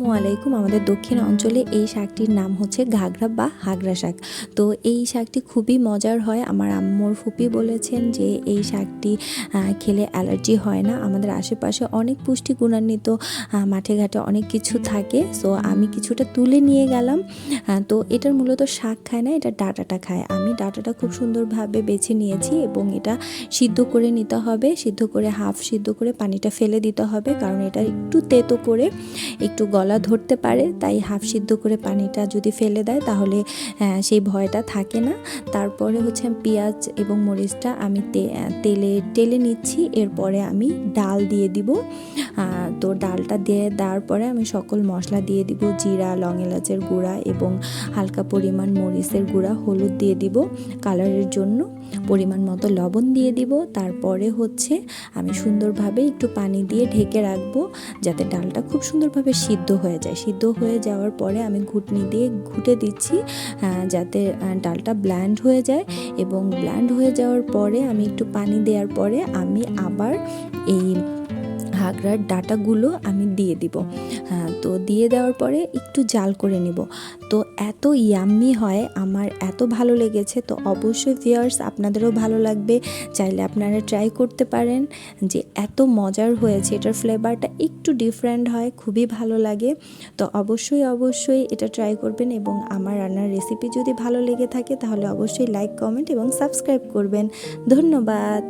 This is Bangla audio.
আসসালামু আলাইকুম। আমাদের দক্ষিণ অঞ্চলে এই শাকটির নাম হচ্ছে ঘাগরা বা হাগরা শাক। তো এই শাকটি খুবই মজার হয়। আমার আম্মুর ফুপি বলেছেন যে এই শাকটি খেলে অ্যালার্জি হয় না। আমাদের আশেপাশে অনেক পুষ্টি গুণান্বিত মাঠে ঘাটে অনেক কিছু থাকে। সো আমি কিছুটা তুলে নিয়ে গেলাম। তো এটার মূলত শাক খায় না, এটা ডাটাটা খায়। আমি ডাটাটা খুব সুন্দরভাবে বেছে নিয়েছি এবং এটা সিদ্ধ করে নিতে হবে। সিদ্ধ করে, হাফ সিদ্ধ করে পানিটা ফেলে দিতে হবে। কারণ এটা একটু তেতো করে, একটু গলা ধরতে পারে, তাই হাফ সিদ্ধ করে পানিটা যদি ফেলে দেয় তাহলে সেই ভয়টা থাকে না। তারপরে হচ্ছে পেঁয়াজ এবং মরিচটা আমি তেলে টেলে নিচ্ছি, এরপরে আমি ডাল দিয়ে দিব। তো ডালটা দিয়ে দেওয়ার পরে আমি সকল মশলা দিয়ে দিব, জিরা, লং এলাচের গুঁড়া এবং হালকা পরিমাণ মরিচের গুঁড়া, হলুদ দিয়ে দিব, কালারের জন্য পরিমাণ মতো লবণ দিয়ে দিব। তারপরে হচ্ছে আমি সুন্দরভাবে একটু পানি দিয়ে ঢেকে রাখব যাতে ডালটা খুব সুন্দরভাবে সিদ্ধ হয়ে যায়। সিদ্ধ হয়ে যাওয়ার পরে আমি ঘুটনি দিয়ে ঘুটে দিচ্ছি যাতে ডালটা ব্ল্যান্ড হয়ে যায় এবং ব্ল্যান্ড হয়ে যাওয়ার পরে আমি একটু পানি দেওয়ার পরে আমি আবার এই হাগড়ার ডাটাগুলো আমি দিয়ে দিব। হ্যাঁ তো দিয়ে দেওয়ার পরে একটু জাল করে নিব। তো এত ইয়াম্মি হয়, আমার এত ভালো লেগেছে, তো অবশ্যই ভিয়ার্স আপনাদেরও ভালো লাগবে। চাইলে আপনারা ট্রাই করতে পারেন যে এত মজার হয়েছে, এটার ফ্লেভারটা একটু ডিফারেন্ট হয়, খুবই ভালো লাগে। তো অবশ্যই অবশ্যই এটা ট্রাই করবেন এবং আমার রান্নার রেসিপি যদি ভালো লেগে থাকে, তাহলে অবশ্যই লাইক কমেন্ট এবং সাবস্ক্রাইব করবেন। ধন্যবাদ!